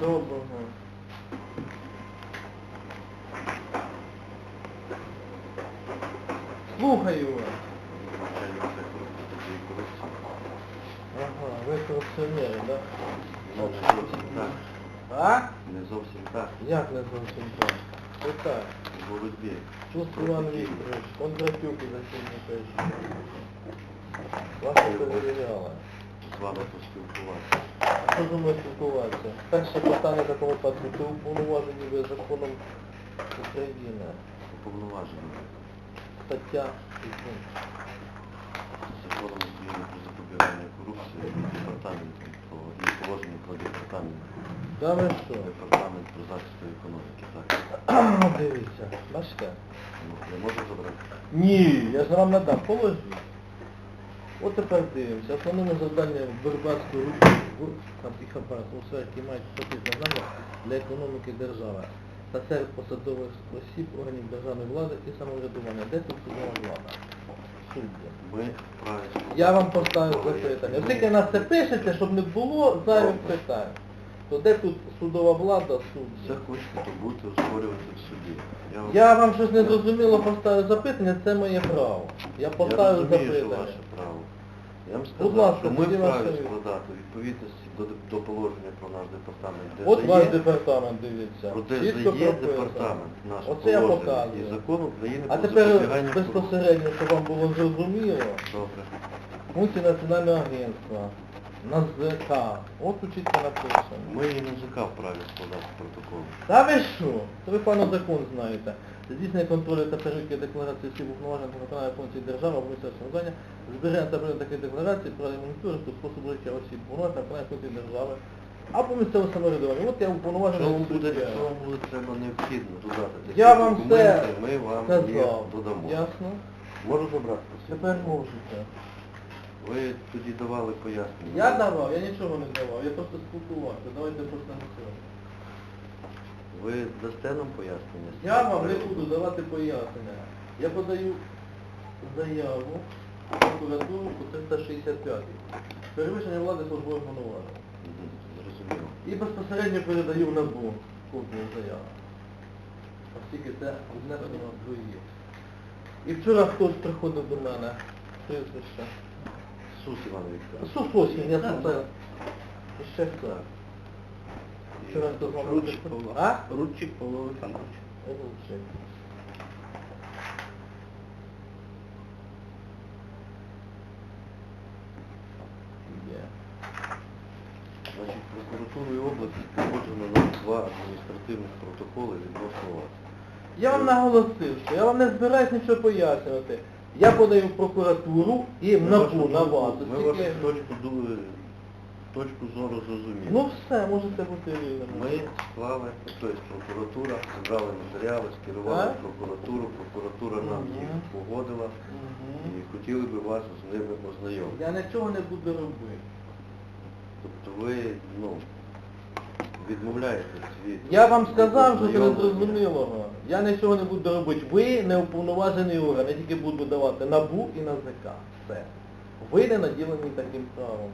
Доброго. Слухаю вас. Начальник сектору протидії корупції. Ага, ви корупціонери, да? Ну, не зовсім так. А? Не зовсім так. Як не зовсім так? Це так. В боротьбі. Чувство Іван Вікторович, Кондратюк і Засільний Вас не перевіряли. З вами поспілкуватися. Мною спілкуватися? Перше питання такого ти уповноважені ви законом України. Уповноважені Стаття законом України про запобігання корупції і департаментом про і положення про департамент. Да ви що? Департамент про захист економіки, так. Дивіться, бачите? Ну, я можу забрати? Ні, я ж вам надам, положіть. От тепер дивимося. Основними завданням Вербатської руху і хабар у сфері, які мають статистичне завдання для економіки держави та серед посадових осіб, органів державної влади і самоврядування. Де тут судова влада? Судді. Ми Я вам поставив запитання. Оскільки нас це пишеться, щоб не було зайвих питань, то де тут судова влада, Все судді? хочете, то будете оспорювати в суді. Я вам щось не зрозуміло поставив запитання, це моє право. Я поставив Я розумію, що запитання. ваше право. Я вам Будь сказав, ласка, що ми тоді вправі складати у відповідності до, до положення про наш департамент От ДЗЄ, ваш департамент, дивіться. про Чітко ДЗЄ прописано. департамент, наш Оце я положення показую. і закон України А про тепер запобігання безпосередньо, щоб вам було зрозуміло, корупції. Добре. функції Національного агентства, НАЗК, от тут чітко написано. Ми і НЗК вправі складати протокол. Та ви що? То ви певно закон знаєте. Здійснення контролю та перевірки декларації осіб уповноважених на виконання функцій держави або місцевого самоврядування, зберігання та перевірки таких декларацій, про моніторингу способу життя осіб уповноважених на виконання функцій держави або місцевого самоврядування. От я Що вам буде, що вам буде треба необхідно додати? такі Я вам все документи, ми вам їх сказав. додамо. Ясно? Можу забрати? Тепер можете. Ви тоді давали пояснення. Я давав, я нічого не давав, я просто спілкувався. Давайте просто на цьому. Ви дасте нам пояснення? Я вам не буду давати пояснення. Я подаю заяву в прокуратуру по 365. Перевищення влади службових повноважень. Зрозуміло. І безпосередньо передаю в НАБУ копію заяви. Оскільки це внесено в другі. І вчора хтось приходив до мене, прізвище. Сус Іван Вікторович. Сусосін, я сказав. І ще хто? Хто з вами Рудчик? Павло. А? Рудчик Павло Олександрович. Рудчик. Значить, прокуратурою області погоджено нам два адміністративних протоколи відносно вас. Я вам наголосив, що я вам не збираюсь нічого пояснювати. Я подаю в прокуратуру і в НАБУ на вас. Ми вашу точку, ду- точку зору зрозуміли. Ну все, можете бути вільними. Ми склали, тобто прокуратура, зібрали матеріали, скерували в прокуратуру, прокуратура нам їх погодила і хотіли би вас з ними ознайомити. Я нічого не буду робити. Тобто ви, ну, відмовляєтесь від... Я вам сказав, що це не зрозумілого. Я нічого не буду робити. Ви не уповноважений орган, я тільки буду давати НАБУ і НАЗК. Все. Ви не наділені таким правом.